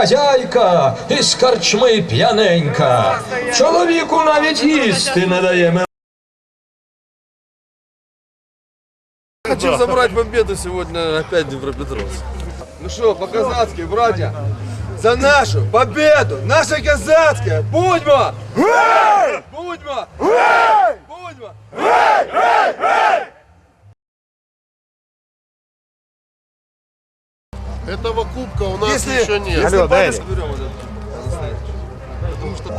хазяйка із корчми п'яненька. Чоловіку навіть їсти не дає. Хочу забрать победу сегодня опять Днепропетровск. Ну что, по-казацки, братья, за нашу победу, наша казацкая, будьмо! Будьмо! Этого кубка у нас Если, еще нет. если вот это. Потому что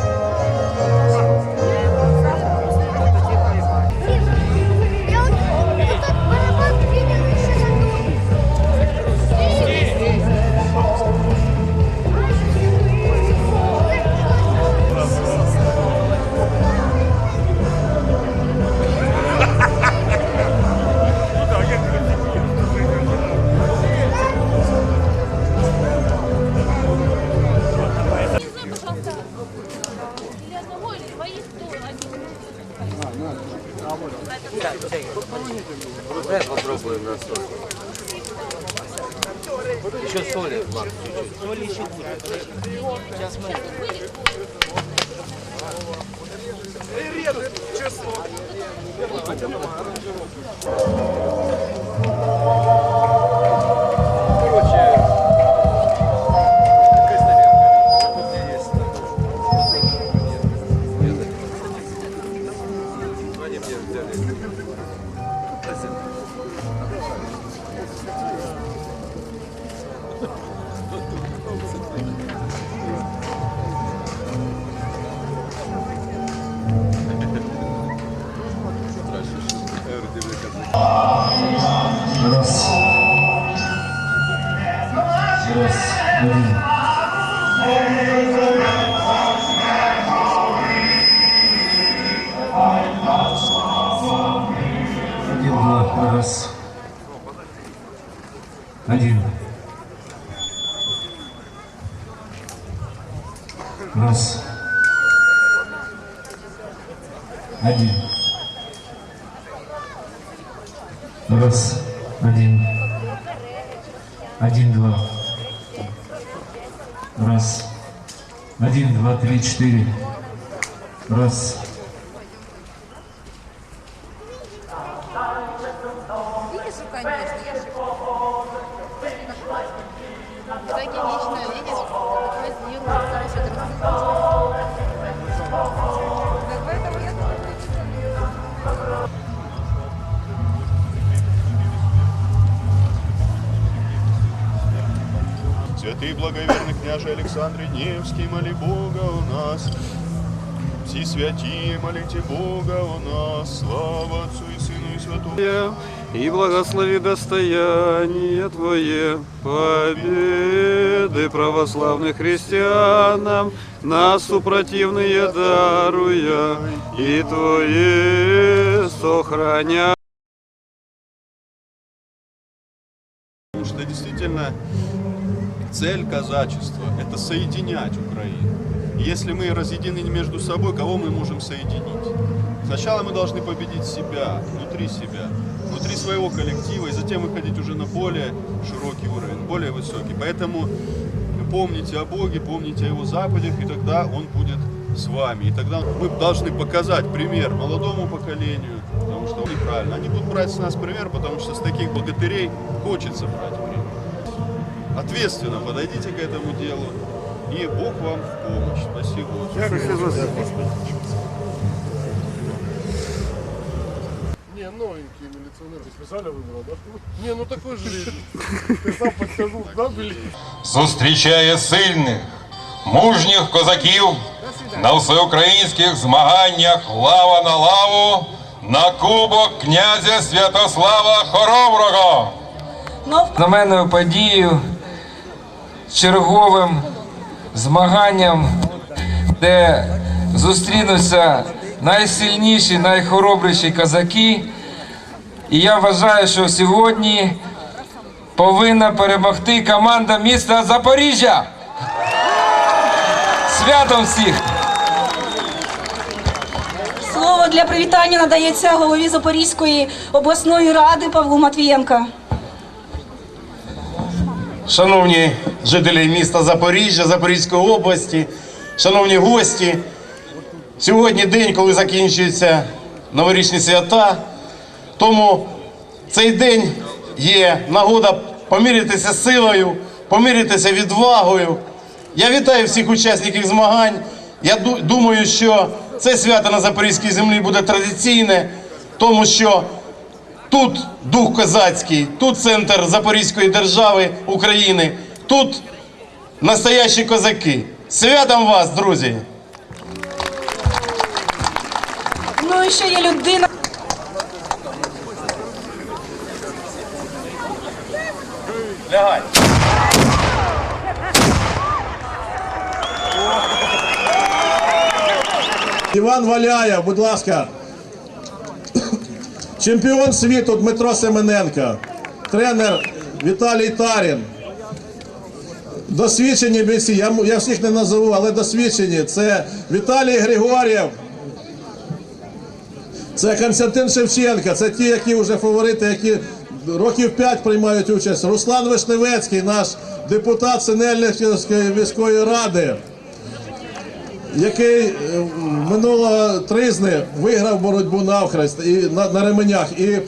четыре. Раз. Видишь, конечно, я же Святый благоверный княже Александр Невский, моли Бога у нас. Все святие, молите Бога у нас. Слава Отцу и Сыну и Святому. И благослови достояние Твое, победы православных христианам, нас супротивные даруя, и Твое сохраня. Потому что действительно цель казачества – это соединять Украину. Если мы разъединены между собой, кого мы можем соединить? Сначала мы должны победить себя, внутри себя, внутри своего коллектива, и затем выходить уже на более широкий уровень, более высокий. Поэтому помните о Боге, помните о Его заповедях, и тогда Он будет с вами. И тогда мы должны показать пример молодому поколению, потому что неправильно. Они будут брать с нас пример, потому что с таких богатырей хочется брать. Ответственно подойдите к этому делу, и Бог вам в помощь. Спасибо. Не, новенькие милиционеры. Специально выбрал, да? Не, ну такой же. Ты сам подскажу, да, были? зустрічає сильних, мужніх козаків на всеукраїнських змаганнях лава на лаву на кубок князя Святослава Хороброго. знаменною подією, черговим змаганням, де зустрінуться найсильніші, найхоробріші козаки. І я вважаю, що сьогодні повинна перемогти команда міста Запоріжжя. Святом всіх! Слово для привітання надається голові Запорізької обласної ради Павлу Матвієнка. Шановні жителі міста Запоріжжя, Запорізької області, шановні гості. Сьогодні день, коли закінчуються новорічні свята. Тому цей день є нагода помірятися силою, помірятися відвагою. Я вітаю всіх учасників змагань. Я думаю, що це свято на Запорізькій землі буде традиційне, тому що тут дух козацький, тут центр Запорізької держави України, тут настоящі козаки. Святом вас, друзі! Ну і ще є людина. Лягай. Іван Валяєв, будь ласка. Чемпіон світу Дмитро Семененко. Тренер Віталій Тарін. Досвідчені бійці, я, я всіх не назову, але досвідчені. Це Віталій Григорєв. Це Константин Шевченко, це ті, які вже фаворити, які років 5 приймають участь. Руслан Вишневецький, наш депутат Синельниківської міської ради який е, минулого тризни виграв боротьбу навхрест і на, на ременях. І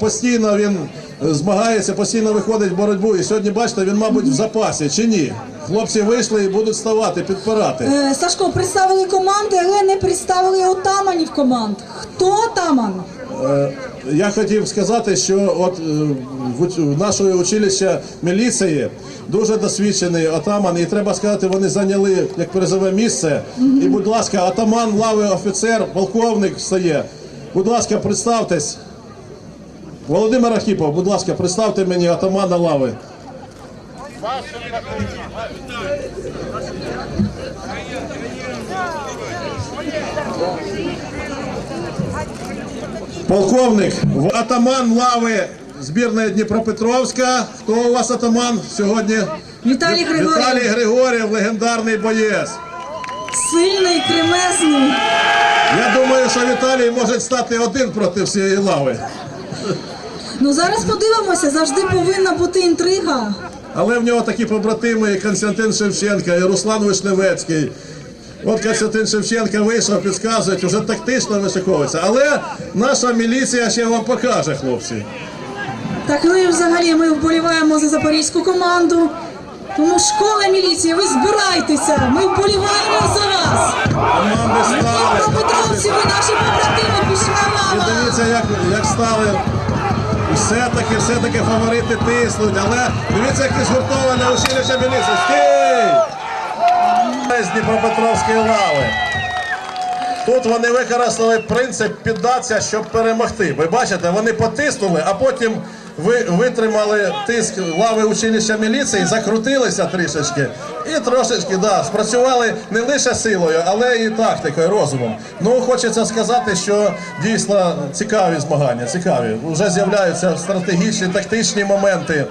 постійно він е, змагається, постійно виходить в боротьбу. І сьогодні, бачите, він, мабуть, в запасі чи ні. Хлопці вийшли і будуть ставати, підпирати. Е, Сашко, представили команди, але не представили отаманів команд. Хто отаман? Е, Я хотів сказати, що от е, в нашої училища міліції дуже досвідчений отаман, і треба сказати, вони зайняли як призове місце. І, будь ласка, атаман, лави офіцер, полковник стає. Будь ласка, представтесь. Володимир Архіпов, будь ласка, представте мені атамана лави. Полковник, в- атаман лави збірної Дніпропетровська. Хто у вас атаман сьогодні? Віталій Григорєв. Віталій Григорєв, легендарний боєць. Сильний, кремезний. Я думаю, що Віталій може стати один проти всієї лави. Ну зараз подивимося, завжди повинна бути інтрига. Але в нього такі побратими і Константин Шевченко, і Руслан Вишневецький. От Константин Шевченко вийшов, підказують, вже тактично вишиковується. Але наша міліція ще вам покаже, хлопці. Так ну і взагалі ми вболіваємо за запорізьку команду. Тому школа міліції, ви збирайтеся, ми вболіваємо за вас. Команди стали. Дніпропетровці, ви наші побратими, пішла І дивіться, як, як стали. Все-таки, все-таки фаворити тиснуть, але дивіться, як згуртоване училище міліції. Стій! З Дніпропетровської лави. Тут вони використали принцип піддатися, щоб перемогти. Ви бачите, вони потиснули, а потім ви витримали тиск лави училища міліції, закрутилися трішечки і трошечки да, спрацювали не лише силою, але і тактикою, розумом. Ну, хочеться сказати, що дійсно цікаві змагання, цікаві. Вже з'являються стратегічні, тактичні моменти.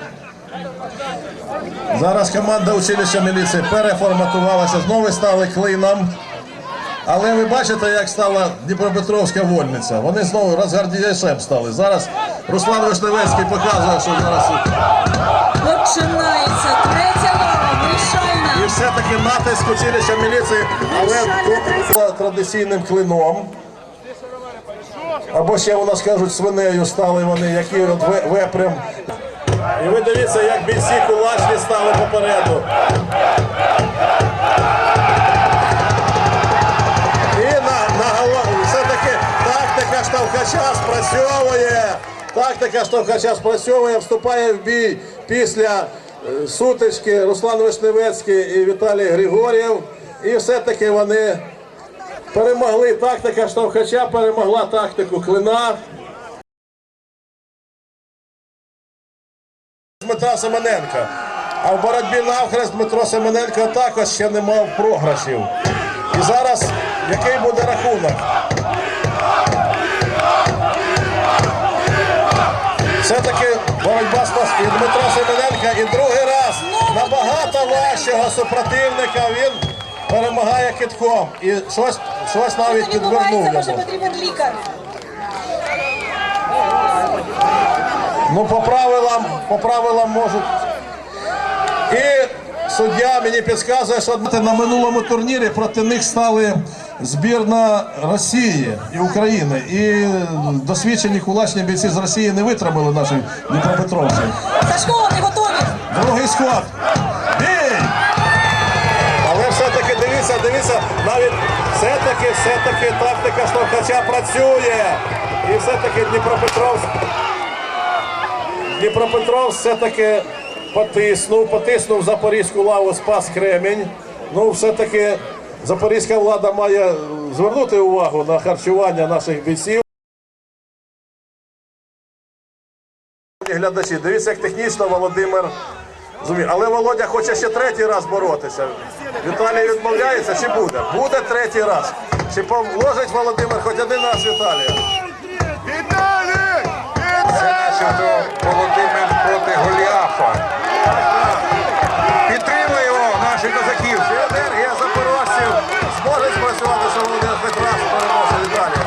Зараз команда училища міліції переформатувалася, знову стали клином. Але ви бачите, як стала Дніпропетровська вольниця. Вони знову розгардіяшем стали. Зараз Руслан Вишневецький показує, що зараз Починається третя лава, і все-таки натиск училища міліції, але традиційним клином. Або ще у нас кажуть, свинею стали вони, які от ве- вепрем. І ви дивіться, як бійці кулачні стали попереду. І на, на голову все-таки тактика штовхача спрацьовує. Тактика штовхача спрацьовує, вступає в бій після е, сутички Руслан Вишневецький і Віталій Григорєв. І все-таки вони перемогли. Тактика штовхача перемогла тактику клина. Дмитра Семененка. А в боротьбі навхрест Дмитро Семененко також ще не мав програшів. І зараз який буде рахунок? Все-таки боротьба спас і Дмитро Семененка і другий раз набагато важчого супротивника він перемагає китком. І щось, щось навіть підвернув йому. потрібен лікар. Ну, по правилам, по правилам можуть. І суддя мені підказує, що на минулому турнірі проти них стали збірна Росії і України. І досвідчені кулачні бійці з Росії не витримали наші Дніпропетровці. Сашко, вони готові. Другий. Бій! Але все-таки дивіться, дивіться, навіть все-таки, все-таки тактика штовхача працює. І все-таки Дніпропетровськ. Дніпропетровськ все-таки потиснув, потиснув запорізьку лаву, спас Кремінь. Ну, все-таки запорізька влада має звернути увагу на харчування наших бійців. Глядачі, дивіться, як технічно Володимир. Але Володя хоче ще третій раз боротися. Віталій відмовляється чи буде? Буде третій раз. Чи положить Володимир хоч один раз Віталія? Виталик! Володимир проти Голіафа. Підтримуємо наших козаків. Енергія запорожців зможе спрацювати, що Володимир Петрас, переносить далі.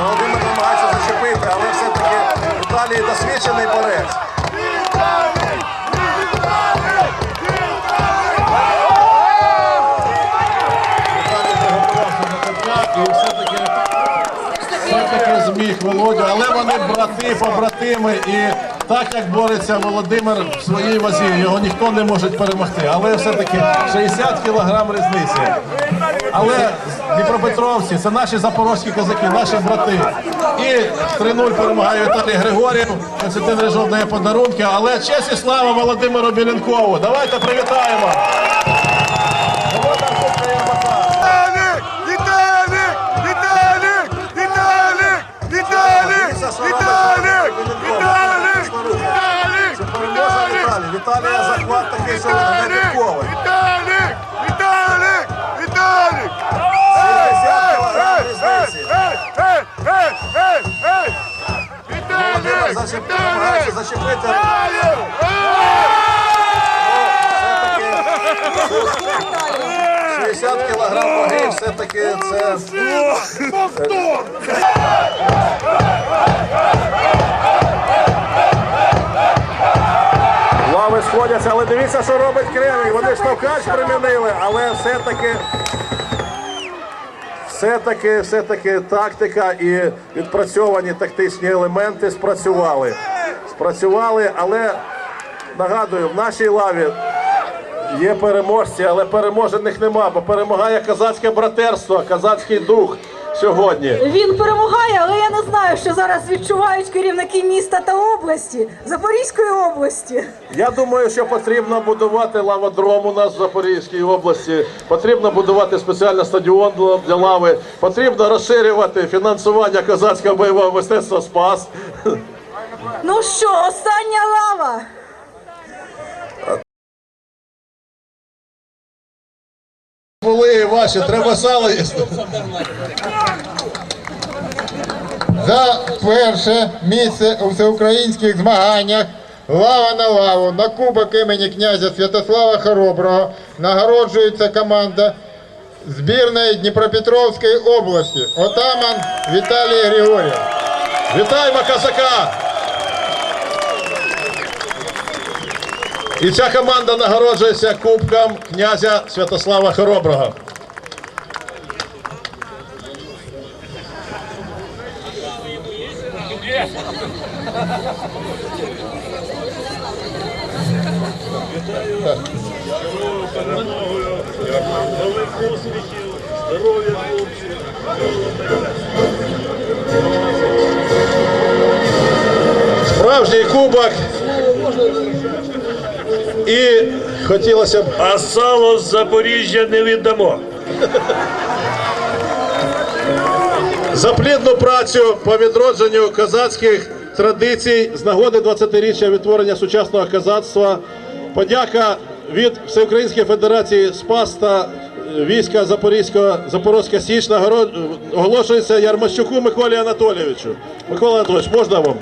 Володимир намагається зачепити, але все-таки далі досвідчений борець. Брати, побратими, і так як бореться Володимир в своїй вазі, його ніхто не може перемогти. Але все-таки 60 кілограм різниці. Але Дніпропетровці це наші запорозькі козаки, наші брати. І 3-0 перемагає Віталій Григорів. Константин Рижов дає подарунки. Але честь і слава Володимиру Білінкову. Давайте привітаємо. Віталік! Віталік! Віталік! Віталік! Віталія захват такий, що не підковий. Віталік! Віталік! Віталік! Зачепити, зачепити. Віталік! Віталік! Эй! Эй! Эй! Володимир Виталик! зачеп- намагається зачепити. Все-таки 60 кілограм ваги, все-таки це... Лави сходяться, але дивіться, що робить Кремінь. Вони штовхач примінили, але все-таки все-таки, все-таки тактика і відпрацьовані тактичні елементи спрацювали. Спрацювали, але нагадую, в нашій лаві є переможці, але переможених нема, бо перемагає козацьке братерство, козацький дух сьогодні. Він перемагає, але я не знаю, що зараз відчувають керівники міста та області, Запорізької області. Я думаю, що потрібно будувати лаводром у нас в Запорізькій області. Потрібно будувати спеціальний стадіон для- для лави. Потрібно розширювати фінансування козацького бойового мистецтва Спас. Ну що, остання лава. Були ваші, треба сало їсти. За перше місце у всеукраїнських змаганнях лава на лаву на кубок імені князя Святослава Хороброго нагороджується команда збірної Дніпропетровської області. Отаман Віталій Григорєв. Вітаємо козака! І ця команда нагороджується кубком князя Святослава Хороброго. Справжній кубок. І хотілося б. А сало з Запоріжжя не віддамо. За плідну працю по відродженню козацьких традицій з нагоди 20-річчя відтворення сучасного козацтва. Подяка від Всеукраїнської Федерації Спас та е, війська Запорізького Запорозька Січ нагород... оголошується Ярмощуку Миколі Анатолійовичу. Микола Анатолійович, можна вам?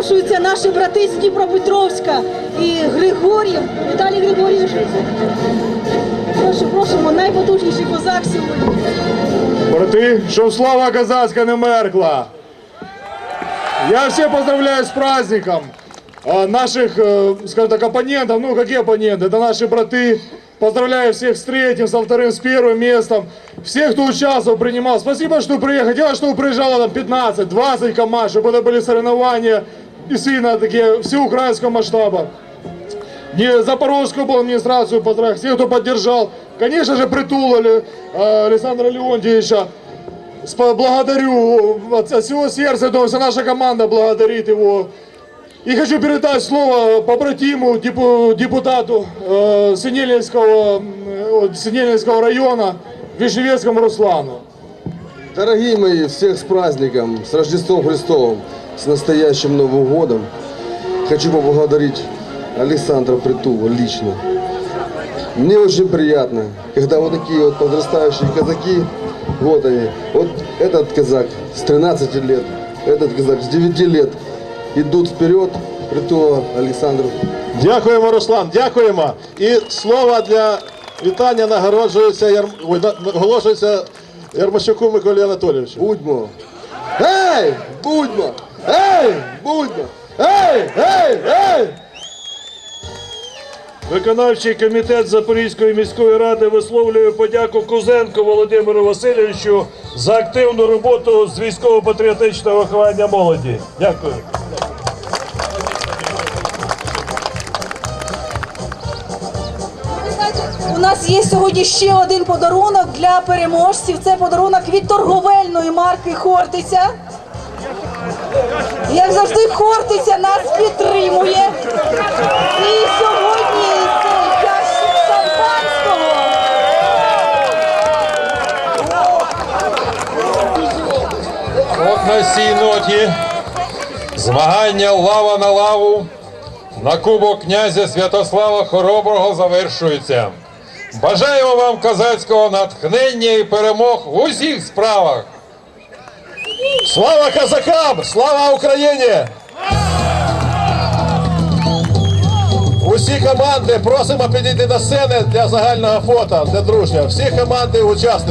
запрошуються наші брати. брати з Дніпропетровська і Григорів, Віталій Григорійович. Прошу, просимо, найпотужніший козак сьогодні. Брати, щоб слава казацька не меркла. Я всех поздравляю с праздником. А, Наших, э, скажем так, оппонентов, ну какие оппоненты, это наши браты. Поздравляю всех с третьим, со вторым, с первым местом. Всех, кто участвовал, принимал. Спасибо, что приехали. Хотелось, чтобы приезжало там 15-20 команд, чтобы это были соревнования действительно такие всеукраинского масштаба. Не Запорожскую был администрацию поздравить, всех, кто поддержал. Конечно же, Притула э, Александра Леонтьевича. Благодарю от, всего сердца, думаю, вся наша команда благодарит его. И хочу передать слово побратиму, депу- депутату э, Синельского, э, района, Вишневецкому Руслану. Дорогие мои, всех с праздником, с Рождеством Христовым, с настоящим Новым годом. Хочу поблагодарить Александра Притула лично. Мне очень приятно, когда вот такие вот подрастающие казаки, вот они, вот этот казак с 13 лет, этот казак с 9 лет идут вперед, Притула Александру. Дякуємо, Руслан, дякуємо. І слово для вітання нагороджується Яр... Ой, на- наголошується Ярмощуку Миколі Анатолійовичу. Будьмо. Ей, будьмо! Ей, будьмо! Ей, ей, ей! Виконавчий комітет Запорізької міської ради висловлює подяку Кузенку Володимиру Васильовичу за активну роботу з військово-патріотичного виховання молоді. Дякую. У нас є сьогодні ще один подарунок для переможців. Це подарунок від торговельної марки Хортиця. Як завжди, Хортиця нас підтримує. І сьогодні цей ящик шампанського. От на цій ноті змагання лава на лаву на кубок князя Святослава Хороброго завершується. Бажаємо вам козацького натхнення і перемог в усіх справах. Слава казакам! Слава Україні! Усі команди просимо підійти до сцени для загального фото, для дружнього. Всі команди учасники.